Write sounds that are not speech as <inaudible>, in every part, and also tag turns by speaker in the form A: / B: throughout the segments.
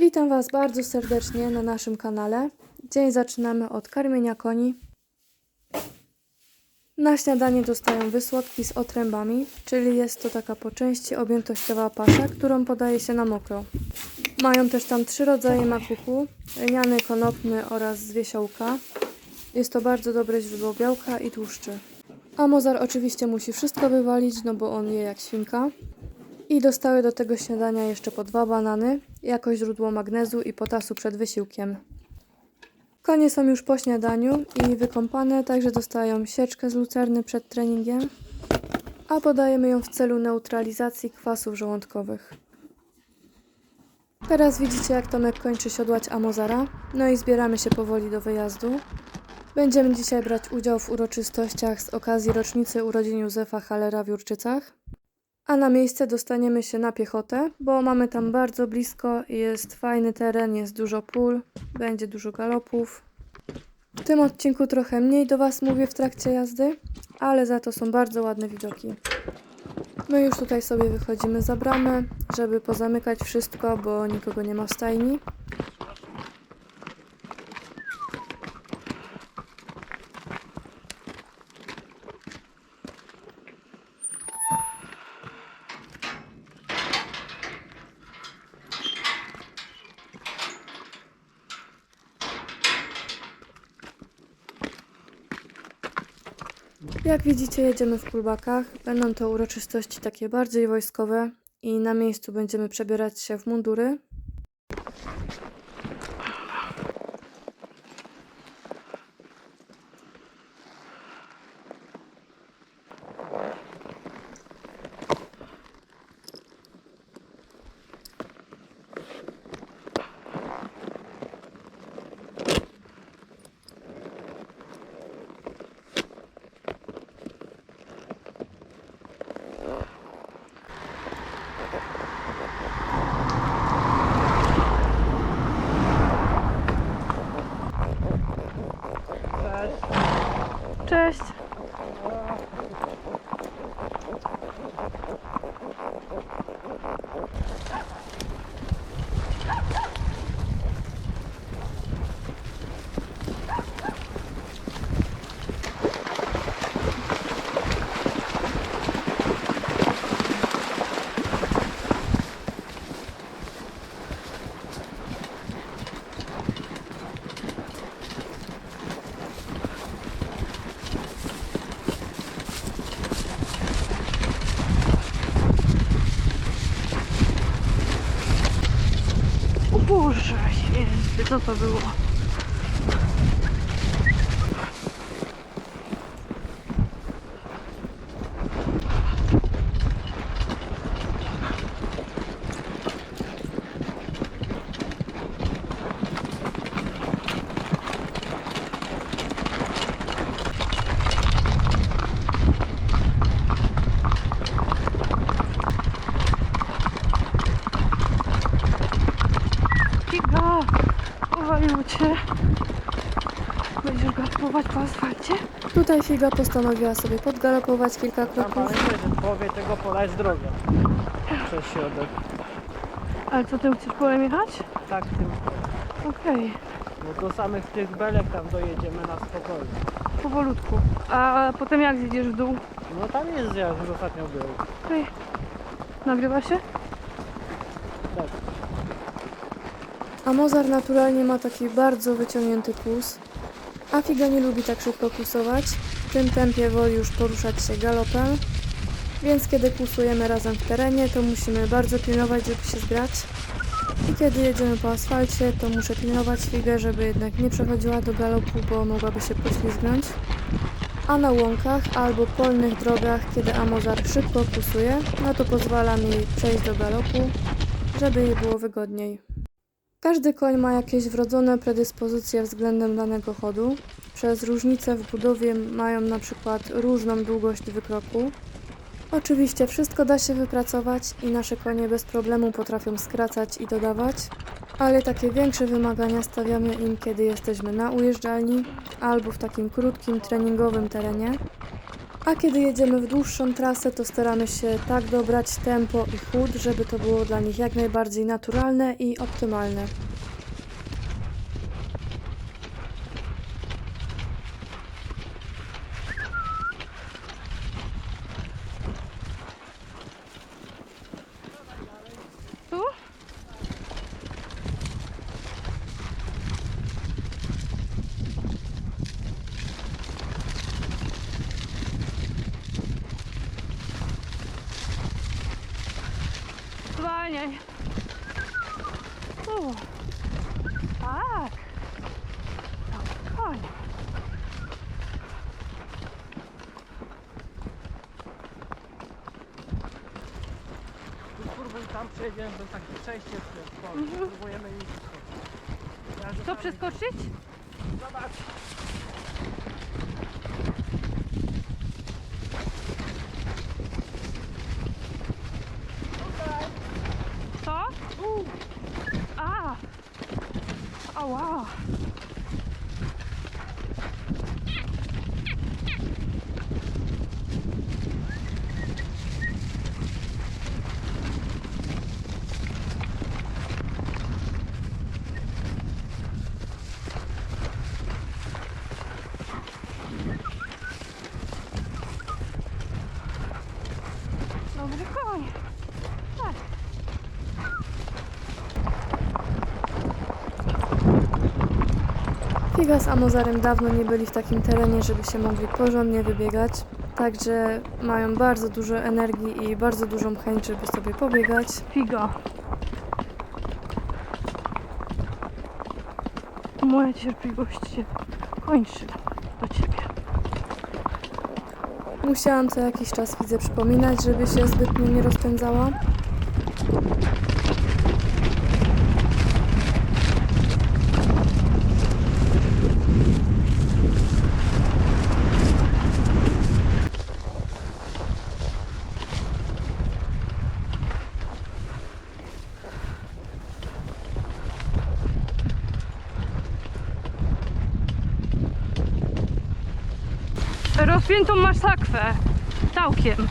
A: Witam Was bardzo serdecznie na naszym kanale. Dzień zaczynamy od karmienia koni. Na śniadanie dostają wysłodki z otrębami, czyli jest to taka po części objętościowa pasza, którą podaje się na mokro. Mają też tam trzy rodzaje makuchu, lniany, konopny oraz z wiesiołka. Jest to bardzo dobre źródło białka i tłuszczy. A Mozar oczywiście musi wszystko wywalić, no bo on je jak świnka. I dostały do tego śniadania jeszcze po dwa banany, jako źródło magnezu i potasu przed wysiłkiem. Konie są już po śniadaniu i wykąpane, także dostają sieczkę z lucerny przed treningiem, a podajemy ją w celu neutralizacji kwasów żołądkowych. Teraz widzicie, jak Tomek kończy siodłać Amozara, no i zbieramy się powoli do wyjazdu. Będziemy dzisiaj brać udział w uroczystościach z okazji rocznicy urodzin Józefa Halera w Jurczycach. A na miejsce dostaniemy się na piechotę, bo mamy tam bardzo blisko, jest fajny teren, jest dużo pól, będzie dużo galopów. W tym odcinku trochę mniej do Was mówię w trakcie jazdy, ale za to są bardzo ładne widoki. My już tutaj sobie wychodzimy za bramę, żeby pozamykać wszystko, bo nikogo nie ma w stajni. Jak widzicie, jedziemy w kulbakach. Będą to uroczystości takie bardziej wojskowe i na miejscu będziemy przebierać się w mundury. Boże święty, co to było? Będziesz galopować po asfalcie? Tutaj Figa postanowiła sobie podgalopować kilka kroków.
B: pamiętaj, że w połowie tego pola jest droga. Przez środek.
A: Ale co, ty chcesz polem jechać?
B: Tak, tym,
A: Okej,
B: bo do samych tych belek tam dojedziemy na spokojnie.
A: powolutku. A potem jak zjedziesz w dół?
B: No tam jest zjazd, już ostatnio był.
A: Okej. Nagrywa się?
B: Tak.
A: A Mozart naturalnie ma taki bardzo wyciągnięty kłus, a Figa nie lubi tak szybko kłusować. W tym tempie woli już poruszać się galopem, więc kiedy kłusujemy razem w terenie, to musimy bardzo pilnować, żeby się zgrać. I kiedy jedziemy po asfalcie, to muszę pilnować Figę, żeby jednak nie przechodziła do galopu, bo mogłaby się poślizgnąć. A na łąkach albo polnych drogach, kiedy Amozar szybko kłusuje, no to pozwalam jej przejść do galopu, żeby jej było wygodniej. Każdy koń ma jakieś wrodzone predyspozycje względem danego chodu. Przez różnice w budowie mają na przykład różną długość wykroku. Oczywiście wszystko da się wypracować i nasze konie bez problemu potrafią skracać i dodawać, ale takie większe wymagania stawiamy im, kiedy jesteśmy na ujeżdżalni albo w takim krótkim treningowym terenie. A kiedy jedziemy w dłuższą trasę, to staramy się tak dobrać tempo i chód, żeby to było dla nich jak najbardziej naturalne i optymalne.
C: Tu? Zwalniaj. U. Tak. Spokojnie.
B: Tu spróbuj tam przejdziemy, to takie przejście w polu.
C: Mhm.
B: Spróbujemy iść. Ja
C: Co przeskoczyć?
B: Zobacz.
C: Oh wow.
A: Figa z Amozarem dawno nie byli w takim terenie, żeby się mogli porządnie wybiegać, także mają bardzo dużo energii i bardzo dużą chęć, żeby sobie pobiegać.
C: Figa. Moja cierpliwość się kończy do ciebie.
A: Musiałam co jakiś czas Fidze przypominać, żeby się zbytnio nie rozpędzała.
C: Rozpiętą masz sakwę. Całkiem.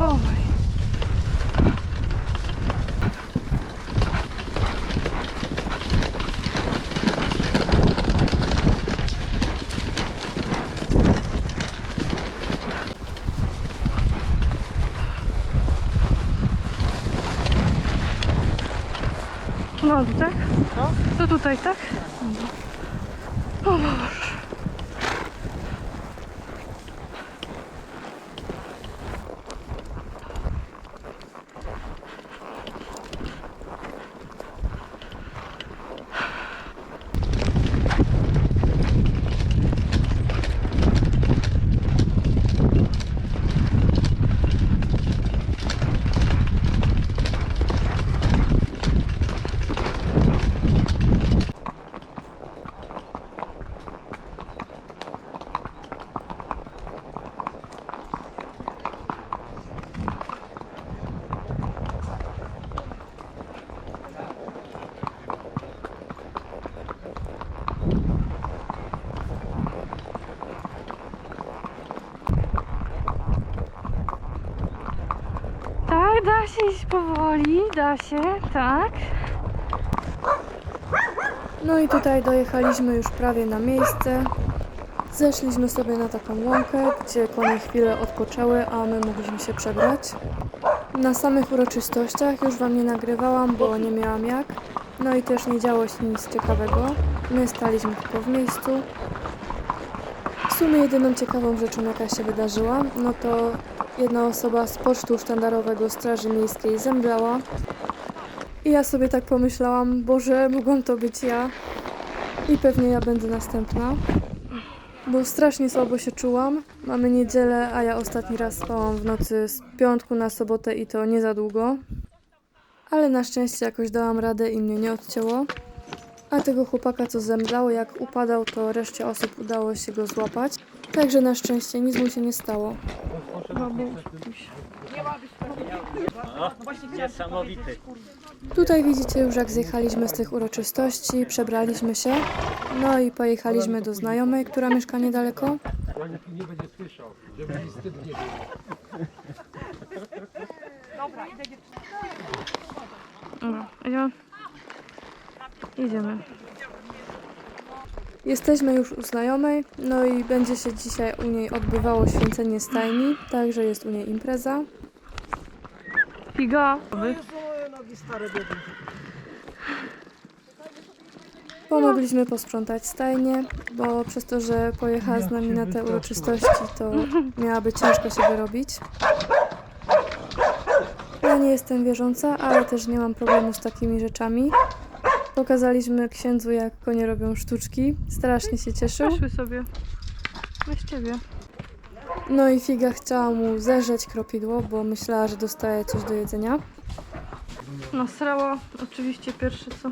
C: Oj. No, tak?
B: Co?
C: To tutaj, tak? O Boże. Tak, da się iść powoli, da się, tak.
A: No i tutaj dojechaliśmy już prawie na miejsce. Zeszliśmy sobie na taką łąkę, gdzie konie chwilę odpoczęły, a my mogliśmy się przebrać. Na samych uroczystościach już Wam nie nagrywałam, bo nie miałam jak. No i też nie działo się nic ciekawego. My staliśmy tylko w miejscu. W sumie jedyną ciekawą rzeczą, jaka się wydarzyła, no to jedna osoba z pocztu sztandarowego Straży Miejskiej zemdlała. I ja sobie tak pomyślałam, Boże, mogłam to być ja. I pewnie ja będę następna. Bo strasznie słabo się czułam. Mamy niedzielę, a ja ostatni raz spałam w nocy z piątku na sobotę i to nie za długo. Ale na szczęście jakoś dałam radę i mnie nie odcięło. A tego chłopaka, co zemdlał, jak upadał, to reszcie osób udało się go złapać. Także na szczęście nic mu się nie stało.
B: Niesamowity.
A: Tutaj widzicie już jak zjechaliśmy z tych uroczystości, przebraliśmy się, no i pojechaliśmy do znajomej, która mieszka niedaleko.
D: nie będzie słyszał, żeby mi wstyd nie było.
C: Dobra, idziemy. Idziemy.
A: Jesteśmy już u znajomej, no i będzie się dzisiaj u niej odbywało święcenie stajni, także jest u niej impreza.
C: Figa.
A: Pomogliśmy posprzątać stajnię, bo przez to, że pojechała z nami na te uroczystości, to miałaby ciężko się wyrobić. Ja nie jestem wierząca, ale też nie mam problemu z takimi rzeczami. Pokazaliśmy księdzu, jak konie robią sztuczki. Strasznie się cieszył.
C: Poszły sobie. Weź ciebie.
A: No i Figa chciała mu zerzeć kropidło, bo myślała, że dostaje coś do jedzenia.
C: Nasrała. Oczywiście pierwsze co.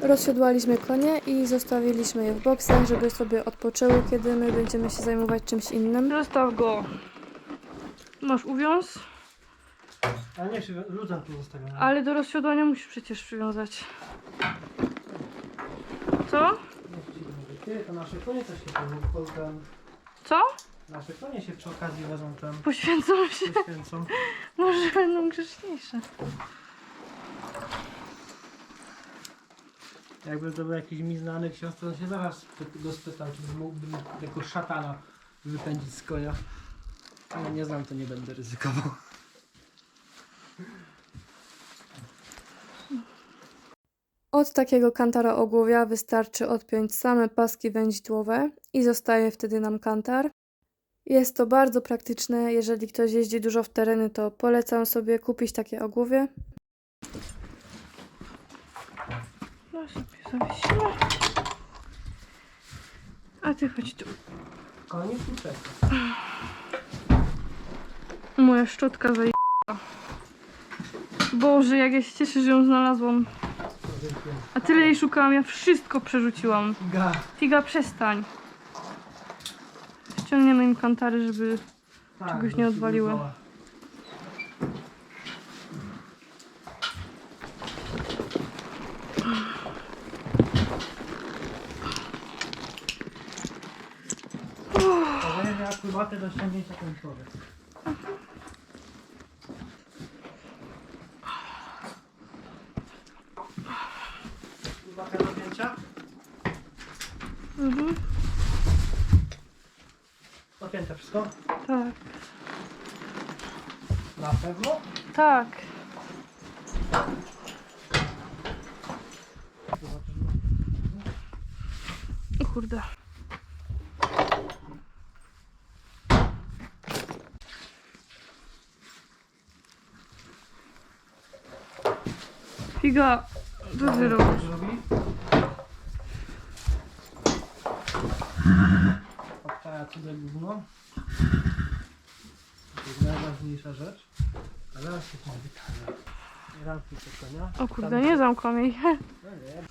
A: Rozsiodłaliśmy konie i zostawiliśmy je w boksach, żeby sobie odpoczęły, kiedy my będziemy się zajmować czymś innym.
C: Zostaw go. Masz uwiąz,
B: A nie, tu zostawiamy.
C: ale do rozsiodłania musisz przecież przywiązać. Co?
B: Ty, to nasze konie też się tam, ten,
C: Co?
B: nasze konie się przy okazji wezmą ten,
C: Poświęcą się.
B: poświęcą. <laughs>
C: Może będą grzeczniejsze.
B: Jakby to był jakiś mi znany ksiądz, to się zaraz py- go spytał, czy mógłbym jako szatana wypędzić z konia. Ale nie znam, to nie będę ryzykował.
A: Od takiego kantara ogłowia wystarczy odpiąć same paski wędzidłowe i zostaje wtedy nam kantar. Jest to bardzo praktyczne, jeżeli ktoś jeździ dużo w tereny, to polecam sobie kupić takie ogłowie.
C: No sobie zawiesimy. A ty chodź tu.
B: Konie tu czeka.
C: Moja szczotka zaje... Boże, jak ja się cieszę, że ją znalazłam. A tyle jej szukałam, ja wszystko przerzuciłam.
B: Ga.
C: Figa, przestań. Ściągniemy im kantary, żeby...
B: Tak,
C: Czegoś nie odwaliły.
B: jak akrobatę do ściągnięcia końcowe. Akrobatę do zdjęcia?
C: Mhm.
B: Opięte wszystko?
C: Tak,
B: Na pewno?
C: tak. O kurde. Figa, co ty robisz?
B: Cudze gówno. To jest najważniejsza rzecz. A zaraz się konia.
C: O kurde, nie zamkłam jej. <laughs>
B: No nie.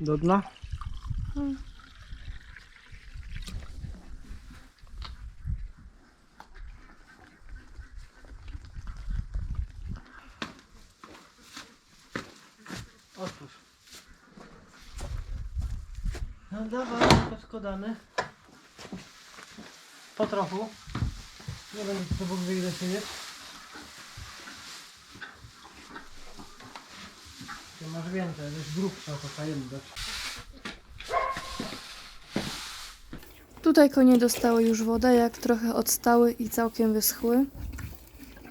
B: Do dna?
C: Hmm.
B: Otwórz. No, No dawaj, podskładany. Po trochu. Nie będę to Bóg wie ile siedzieć. Ty masz więcej, jest grubsza to tajemnica.
A: Tutaj konie dostały już wodę, jak trochę odstały i całkiem wyschły.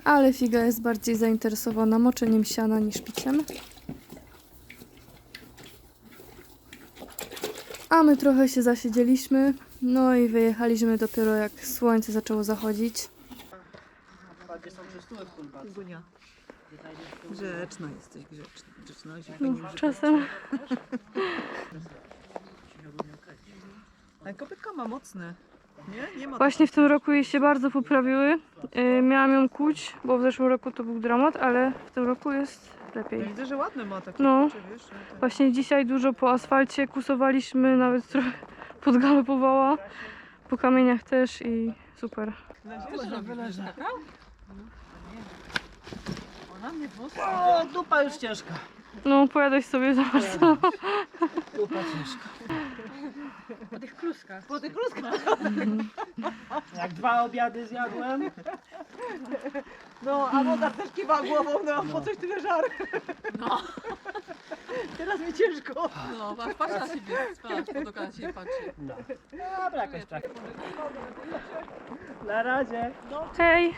A: Ale figa jest bardziej zainteresowana moczeniem siana niż piciem. A my trochę się zasiedzieliśmy, no i wyjechaliśmy dopiero jak słońce zaczęło zachodzić.
E: Gunia. Grzeczna jesteś, grzeczna. Grzeczność i
C: No, czasem.
E: A kopytka ma mocne. Nie? Nie ma
C: Właśnie w tym roku jej się bardzo poprawiły. Yy, miałam ją kuć, bo w zeszłym roku to był dramat, ale w tym roku jest
E: Ja
C: lepiej.
E: widzę, że ładne ma takie
C: No.
E: wiesz? że te-
C: Właśnie dzisiaj dużo po asfalcie kusowaliśmy, nawet trochę <laughs> podgalopowała. Po kamieniach też i super.
E: Ona mnie.
B: O, dupa już ciężka.
C: No, pojadłeś sobie za bardzo.
B: Dupa ciężka.
E: Po tych kluskach. Po tych kluskach.
B: Jak dwa obiady zjadłem,
E: No, a woda też kiwa głową, no, po coś tyle żar. No. Teraz mi ciężko.
F: No, patrz, patrz na siebie, patrz, podoka na siebie patrzy.
B: no. Dobra, jakoś tak. Na razie. No,
C: Hej!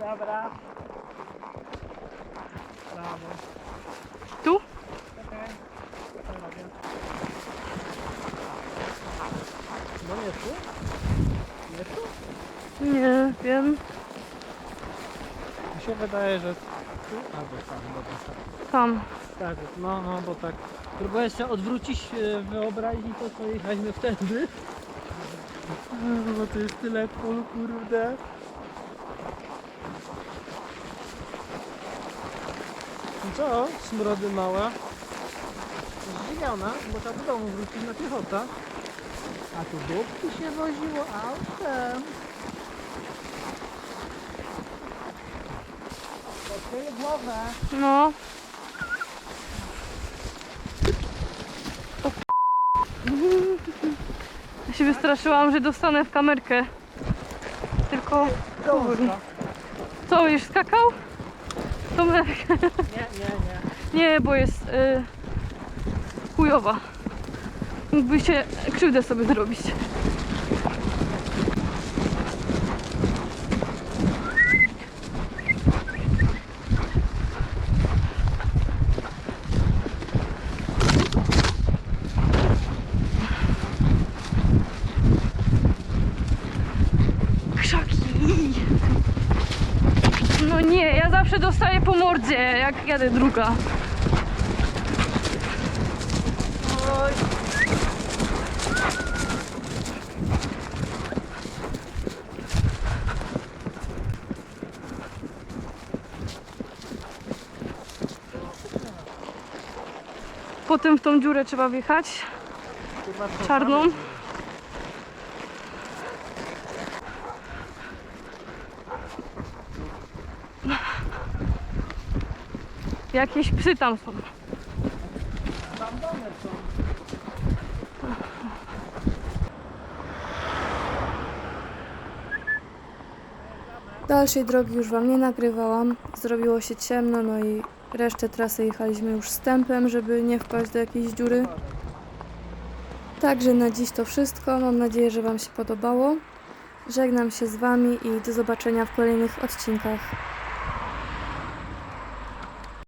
B: dobra.
C: Tu?
B: No nie tu? Nie tu?
C: Nie wiem.
B: Mi się wydaje, że tu albo tam, dobra.
C: Tam.
B: Tak, no, no, bo tak. Próbuję się odwrócić e, wyobraźni to, co jechaliśmy wtedy. No, Bo to jest tyle kul, kurde. Co? Smrody mała. Zdziwiona, bo trzeba do domu wrócić na piechota. A tu dupki się woziło autem. Podkryję głowę.
C: No. O. Ja się wystraszyłam, że dostanę w kamerkę. Tylko... Co, już skakał? Tomek.
B: Nie, nie, nie.
C: Nie, bo jest y, chujowa. Mógłby się krzywdę sobie zrobić. Krzaki! No nie, ja zawsze dostaję po mordzie, jak jadę druga. Potem w tą dziurę trzeba wjechać, czarną. Jakieś psy tam
B: są.
A: Dalszej drogi już Wam nie nagrywałam. Zrobiło się ciemno, no i resztę trasy jechaliśmy już stępem, żeby nie wpaść do jakiejś dziury. Także na dziś to wszystko. Mam nadzieję, że Wam się podobało. Żegnam się z Wami i do zobaczenia w kolejnych odcinkach.